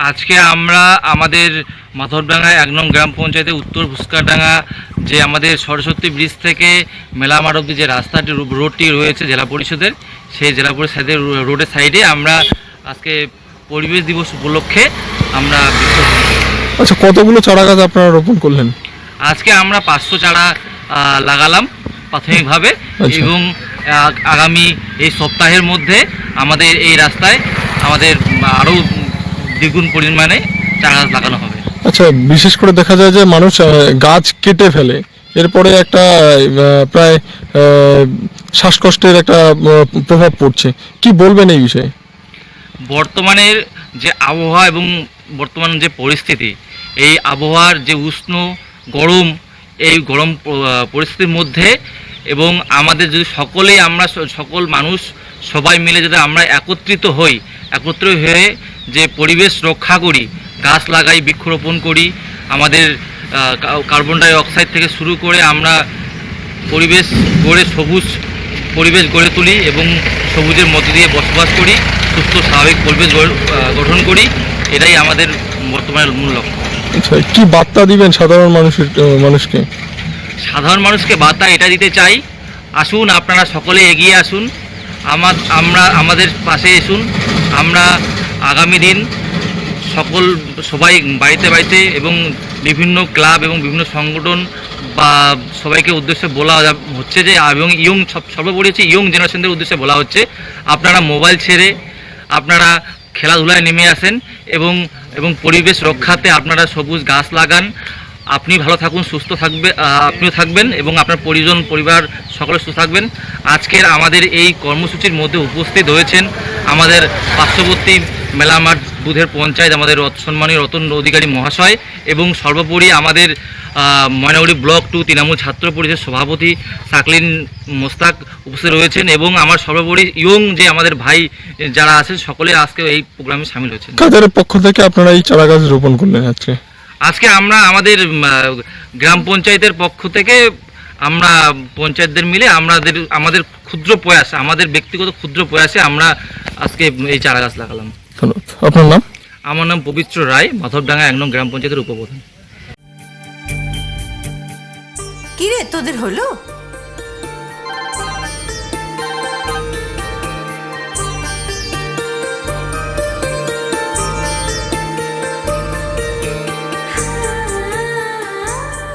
আজকে আমরা আমাদের মাথরডাঙ্গা এক নং গ্রাম পঞ্চায়েতের উত্তর ভুসকাডাঙ্গা যে আমাদের সরস্বতী ব্রিজ থেকে মেলামার অব্দি যে রাস্তাটি রোডটি রয়েছে জেলা পরিষদের সেই জেলা পরিষদের রোডের সাইডে আমরা আজকে পরিবেশ দিবস উপলক্ষে আমরা আচ্ছা কতগুলো চারা গাছ আপনারা রোপণ করলেন আজকে আমরা পাঁচশো চারা লাগালাম প্রাথমিকভাবে আচ্ছা। এবং আগামী এই সপ্তাহের মধ্যে আমাদের এই রাস্তায় আমাদের আরও দ্বিগুণ পরিমাণে চারা গাছ লাগানো হবে। আচ্ছা বিশেষ করে দেখা যায় যে মানুষ গাছ কেটে ফেলে। এরপরে একটা প্রায় শ্বাসকষ্টের একটা প্রভাব পড়ছে। কি বলবেন এই বিষয়ে? বর্তমানের যে আবহাওয়া এবং বর্তমান যে পরিস্থিতি এই আবহাওয়ার যে উষ্ণ গরম এই গরম পরিস্থিতির মধ্যে এবং আমাদের যদি সকলেই আমরা সকল মানুষ সবাই মিলে যদি আমরা একত্রিত হই একত্রিত হয়ে যে পরিবেশ রক্ষা করি গাছ লাগাই বৃক্ষরোপণ করি আমাদের কার্বন ডাই অক্সাইড থেকে শুরু করে আমরা পরিবেশ গড়ে সবুজ পরিবেশ গড়ে তুলি এবং সবুজের মধ্য দিয়ে বসবাস করি সুস্থ স্বাভাবিক পরিবেশ গঠন করি এটাই আমাদের বর্তমানের মূল লক্ষ্য। আচ্ছা কি বার্তা দিবেন সাধারণ মানুষের মানুষকে? সাধারণ মানুষকে বার্তা এটা দিতে চাই আসুন আপনারা সকলে এগিয়ে আসুন আমার আমরা আমাদের পাশে এসুন আমরা আগামী দিন সকল, সবাই বাড়িতে বাড়িতে এবং বিভিন্ন ক্লাব এবং বিভিন্ন সংগঠন বা সবাইকে উদ্দেশ্যে বলা হচ্ছে যে, এবং ইয়ং সর্বোপরি হচ্ছে ইয়ং জেনারেশনদের উদ্দেশ্যে বলা হচ্ছে, আপনারা মোবাইল ছেড়ে আপনারা খেলাধুলায় নেমে আসেন এবং এবং পরিবেশ রক্ষাতে আপনারা সবুজ গাছ লাগান। আপনি ভালো থাকুন, সুস্থ থাকবে আপনিও থাকবেন এবং আপনার পরিজন, পরিবার সকলে সুস্থ থাকবেন। আজকের আমাদের এই কর্মসূচির মধ্যে উপস্থিত হয়েছেন আমাদের পার্শ্ববর্তী মেলামাঠ বুধের পঞ্চায়েত আমাদের সম্মানীয় রতন অধিকারী মহাশয় এবং সর্বোপরি আমাদের ময়নাগুড়ি ব্লক টু তৃণমূল ছাত্র পরিষদের সভাপতি সাকলিন মোস্তাক উপস্থিত রয়েছেন এবং আমার সর্বোপরি ইয়ং যে আমাদের ভাই যারা আছেন সকলে আজকে এই প্রোগ্রামে সামিল হয়েছেন। কাদের পক্ষ থেকে আপনারা এই চারা গাছ রোপণ করলেন আজকে? আজকে আমরা আমাদের গ্রাম পঞ্চায়েতের পক্ষ থেকে আমরা পঞ্চায়েতদের মিলে আমাদের আমাদের ক্ষুদ্র প্রয়াস আমাদের ব্যক্তিগত ক্ষুদ্র প্রয়াসে আমরা আজকে এই চারা গাছ লাগালাম। ধন্যবাদ। আপনার নাম? আমার নাম পবিত্র রায় মাধবডাঙ্গা এক নং গ্রাম পঞ্চায়েতের উপপ্রধান। কিরে তোদের হলো?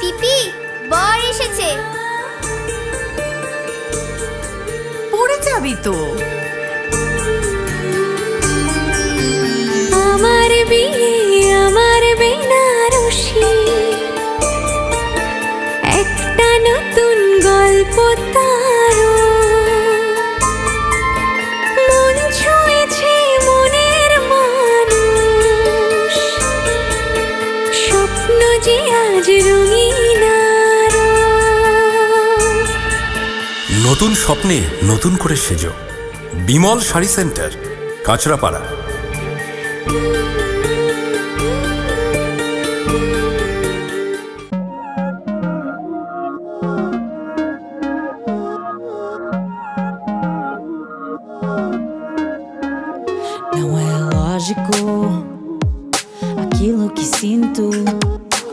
পিপি বর এসেছে। পড়ে যাবি তো। যে আজ রঙিন নতুন স্বপ্নে নতুন করে সেজ। Bimal sari centre Kanchrapara. Não é lógico aquilo que sinto.